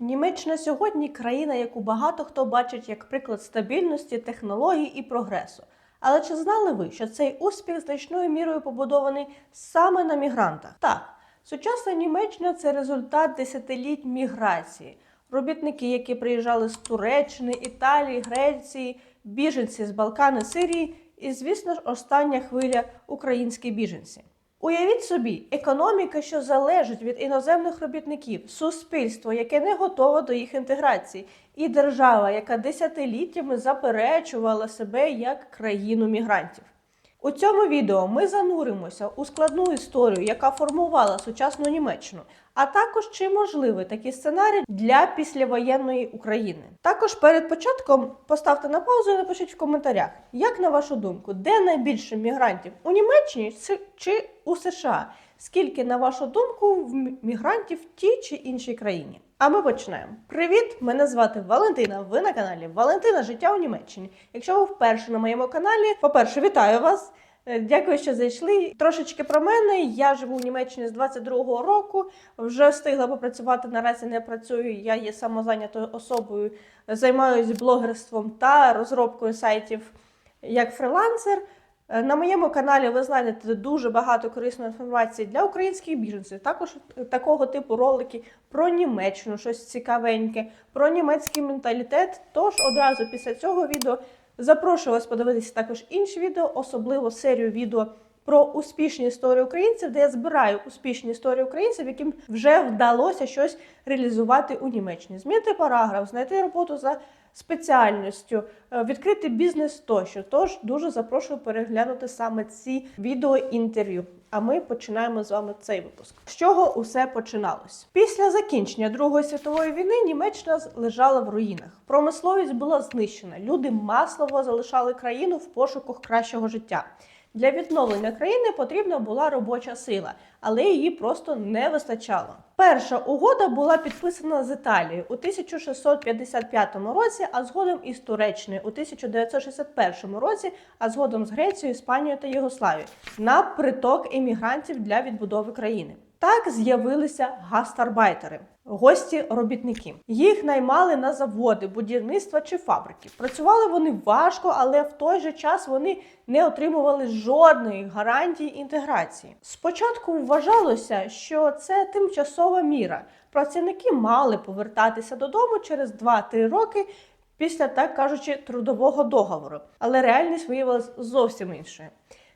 Німеччина сьогодні країна, яку багато хто бачить як приклад стабільності, технологій і прогресу. Але чи знали ви, що цей успіх значною мірою побудований саме на мігрантах? Так, сучасна Німеччина це результат десятиліть міграції. Робітники, які приїжджали з Туреччини, Італії, Греції, біженці з Балкани, Сирії, і, звісно ж, остання хвиля українські біженці. Уявіть собі, економіка, що залежить від іноземних робітників, суспільство, яке не готове до їх інтеграції, і держава, яка десятиліттями заперечувала себе як країну мігрантів. У цьому відео ми зануримося у складну історію, яка формувала сучасну Німеччину, а також чи можливий такий сценарій для післявоєнної України. Також перед початком поставте на паузу і напишіть в коментарях, як на вашу думку, де найбільше мігрантів у Німеччині чи- чи у США? Скільки, на вашу думку, в мігрантів в тій чи іншій країні? А ми починаємо. Привіт! Мене звати Валентина. Ви на каналі Валентина Життя у Німеччині. Якщо ви вперше на моєму каналі, по-перше, вітаю вас. Е, Дякую, що зайшли. Трошечки про мене. Я живу в Німеччині з 22-го року. Вже встигла попрацювати. Наразі не працюю. Я є самозайнятою особою, займаюся блогерством та розробкою сайтів як фрилансер. Е, На моєму каналі ви знайдете дуже багато корисної інформації для українських біженців. Також такого типу ролики про Німеччину, щось цікавеньке, про німецький менталітет. Тож одразу після цього відео запрошую вас подивитися також інші відео, особливо серію відео про успішні історії українців, де я збираю успішні історії українців, яким вже вдалося щось реалізувати у Німеччині. Змінити параграф, знайти роботу за спеціальністю, е, відкрити бізнес тощо. Тож дуже запрошую переглянути саме ці відео інтерв'ю. А ми починаємо з вами цей випуск. З чого усе починалось? Після закінчення Другої світової війни Німеччина лежала в руїнах. Промисловість була знищена. Люди масово залишали країну в пошуках кращого життя. Для відновлення країни потрібна була робоча сила, але її просто не вистачало. Перша угода була підписана з Італією у 1655 році, а згодом із Туреччиною у 1961 році, а згодом з Грецією, Іспанією та Єгославією на приток емігрантів для відбудови країни. Так з'явилися гастарбайтери, гості робітники. Їх наймали на заводи, будівництва чи фабрики. Працювали вони важко, але в той же час вони не отримували жодної гарантії інтеграції. Спочатку вважалося, що це тимчасова міра. Працівники мали повертатися додому через 2-3 роки після, так кажучи, трудового договору, але реальність виявилася зовсім іншою.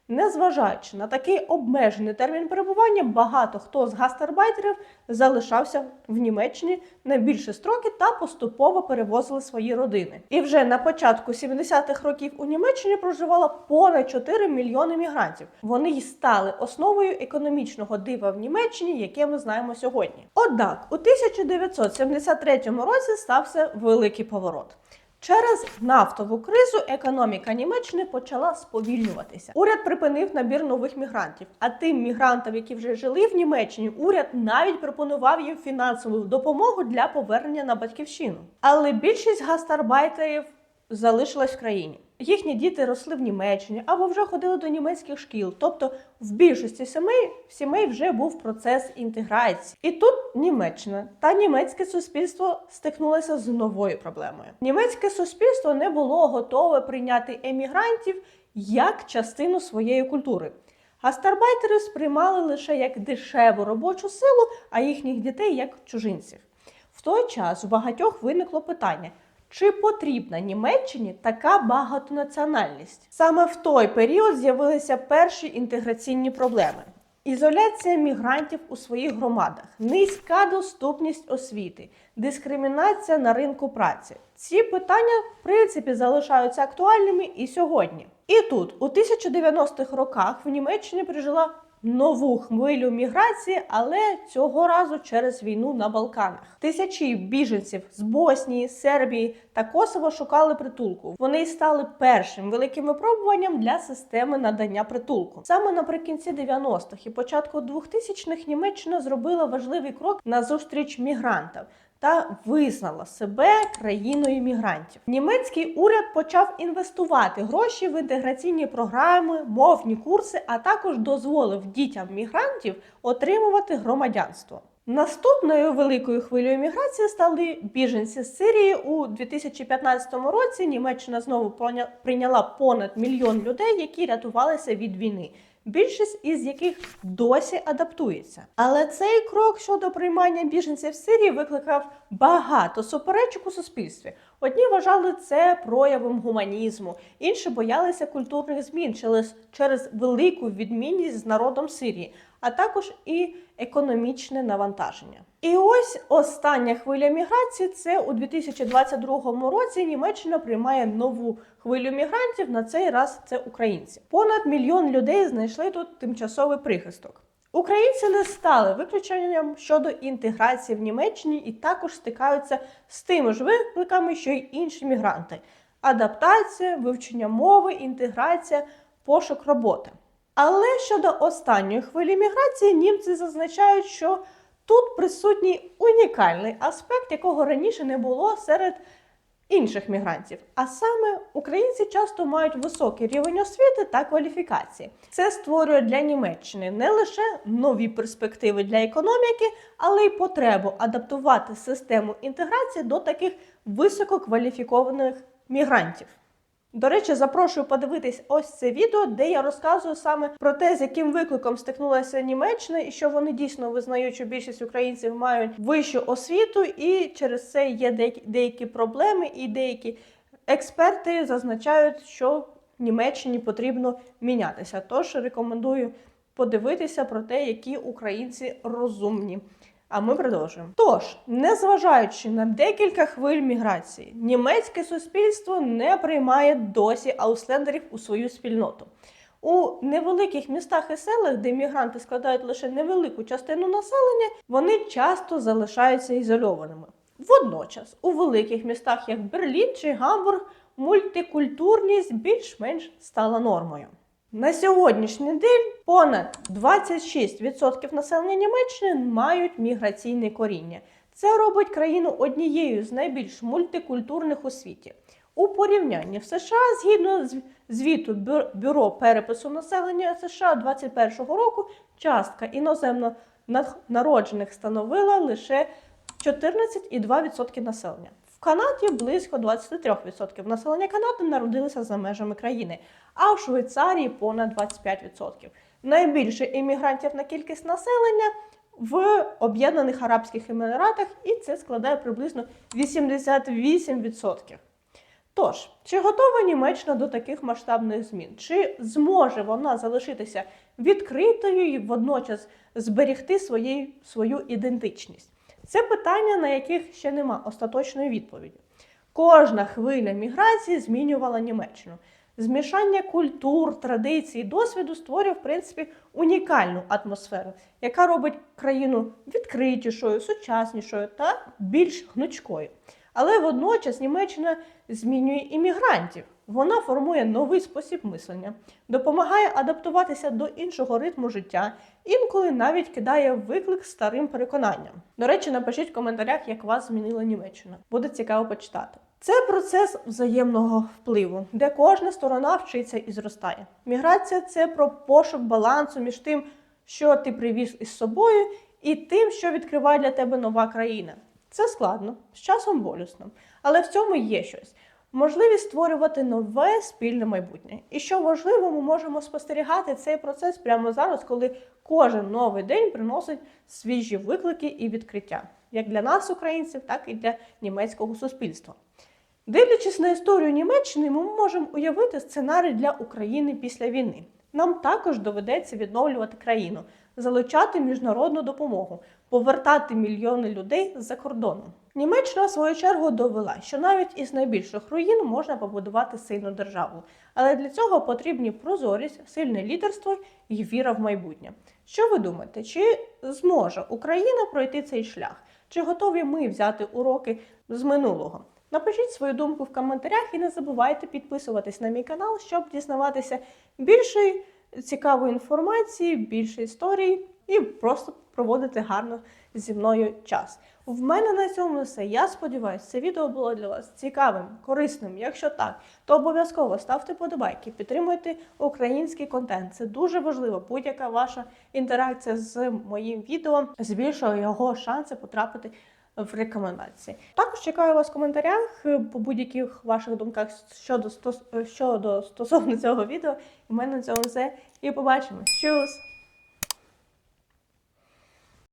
Незважаючи на такий обмежений термін перебування, багато хто з гастарбайтерів залишався в Німеччині на більше строки та поступово перевозили свої родини. І вже на початку 70-х років у Німеччині проживало понад 4 мільйони мігрантів. Вони й стали основою економічного дива в Німеччині, яке ми знаємо сьогодні. Однак у 1973 році стався великий поворот. Через нафтову кризу економіка Німеччини почала сповільнюватися. Уряд припинив набір нових мігрантів. А тим мігрантам, які вже жили в Німеччині, уряд навіть пропонував їм фінансову допомогу для повернення на батьківщину. Але більшість гастарбайтерів залишилась в країні. Їхні діти росли в Німеччині або вже ходили до німецьких шкіл. Тобто в більшості сімей, сімей вже був процес інтеграції. І тут Німеччина та німецьке суспільство стикнулося з новою проблемою. Німецьке суспільство не було готове прийняти емігрантів як частину своєї культури. Гастарбайтери сприймали лише як дешеву робочу силу, а їхніх дітей як чужинців. В той час у багатьох виникло питання. Чи потрібна Німеччині така багатонаціональність? Саме в той період з'явилися перші інтеграційні проблеми. Ізоляція мігрантів у своїх громадах, низька доступність освіти, дискримінація на ринку праці. Ці питання, в принципі, залишаються актуальними і сьогодні. І тут, у 1090-х роках, в Німеччині прижила нову хвилю міграції, але цього разу через війну на Балканах. Тисячі біженців з Боснії, Сербії та Косово шукали притулку. Вони стали першим великим випробуванням для системи надання притулку. Саме наприкінці 90-х і початку 2000-х Німеччина зробила важливий крок на зустріч мігрантам. Та визнала себе країною мігрантів. Німецький уряд почав інвестувати гроші в інтеграційні програми, мовні курси, а також дозволив дітям мігрантів отримувати громадянство. Наступною великою хвилею міграції стали біженці з Сирії у 2015 році. Німеччина знову прийняла понад мільйон людей, які рятувалися від війни. Більшість із яких досі адаптується. Але цей крок щодо приймання біженців в Сирії викликав багато суперечок у суспільстві. Одні вважали це проявом гуманізму, інші боялися культурних змін через, велику відмінність з народом Сирії, а також і економічне навантаження. І ось остання хвиля міграції це у 2022 році Німеччина приймає нову хвилю мігрантів. На цей раз це українці. Понад мільйон людей знайшли тут тимчасовий прихисток. Українці не стали виключенням щодо інтеграції в Німеччині і також стикаються з тими ж викликами, що й інші мігранти: адаптація, вивчення мови, інтеграція, пошук роботи. Але щодо останньої хвилі міграції, німці зазначають, що тут присутній унікальний аспект, якого раніше не було серед інших мігрантів. А саме українці часто мають високий рівень освіти та кваліфікації. Це створює для Німеччини не лише нові перспективи для економіки, але й потребу адаптувати систему інтеграції до таких висококваліфікованих мігрантів. До речі, запрошую подивитись ось це відео, де я розказую саме про те, з яким викликом стикнулася Німеччина, і що вони дійсно визнають, що більшість українців мають вищу освіту, і через це є деякі, проблеми, і деякі експерти зазначають, що Німеччині потрібно мінятися. Тож рекомендую подивитися про те, які українці розумні. А ми продовжуємо. Тож, незважаючи на декілька хвиль міграції, німецьке суспільство не приймає досі ауслендерів у свою спільноту. У невеликих містах і селах, де мігранти складають лише невелику частину населення, вони часто залишаються ізольованими. Водночас, у великих містах, як Берлін чи Гамбург, мультикультурність більш-менш стала нормою. На сьогоднішній день понад 26% населення Німеччини мають міграційне коріння. Це робить країну однією з найбільш мультикультурних у світі. У порівнянні в США, згідно з звіту Бю- Бюро перепису населення США 2021 року, частка іноземно народжених становила лише 14,2% населення. Канаді близько 23% населення Канади народилися за межами країни, а в Швейцарії понад 25%. Найбільше іммігрантів на кількість населення в Об'єднаних Арабських Еміратах, і це складає приблизно 88%. Тож, чи готова Німеччина до таких масштабних змін? Чи зможе вона залишитися відкритою і водночас зберегти своєї, свою ідентичність? Це питання, на яких ще нема остаточної відповіді. Кожна хвиля міграції змінювала Німеччину. Змішання культур, традицій, досвіду створює, в принципі, унікальну атмосферу, яка робить країну відкритішою, сучаснішою та більш гнучкою. Але водночас Німеччина змінює іммігрантів. Вона формує новий спосіб мислення, допомагає адаптуватися до іншого ритму життя, інколи навіть кидає виклик старим переконанням. До речі, напишіть в коментарях, як вас змінила Німеччина. Буде цікаво почитати. Це процес взаємного впливу, де кожна сторона вчиться і зростає. Міграція це про пошук балансу між тим, що ти привіз із собою, і тим, що відкриває для тебе нова країна. Це складно, з часом болісно, але в цьому є щось. Можливість створювати нове спільне майбутнє. І що важливо, ми можемо спостерігати цей процес прямо зараз, коли кожен новий день приносить свіжі виклики і відкриття, як для нас, українців, так і для німецького суспільства. Дивлячись на історію Німеччини, ми можемо уявити сценарій для України після війни. Нам також доведеться відновлювати країну, залучати міжнародну допомогу, повертати мільйони людей з-за кордону. Німеччина, в свою чергу, довела, що навіть із найбільших руїн можна побудувати сильну державу, але для цього потрібні прозорість, сильне лідерство і віра в майбутнє. Що ви думаєте, чи зможе Україна пройти цей шлях? Чи готові ми взяти уроки з минулого? Напишіть свою думку в коментарях і не забувайте підписуватись на мій канал, щоб дізнаватися більше цікавої інформації, більше історій і просто проводити гарно зі мною час. В мене на цьому все. Я сподіваюся, це відео було для вас цікавим, корисним. Якщо так, то обов'язково ставте подобайки, підтримуйте український контент. Це дуже важливо. Будь-яка ваша інтеракція з моїм відео збільшує його шанси потрапити в рекомендації. Також чекаю вас в коментарях по будь-яких ваших думках щодо щодо стосовно цього відео. У мене на цьому все. І побачимось. Чус!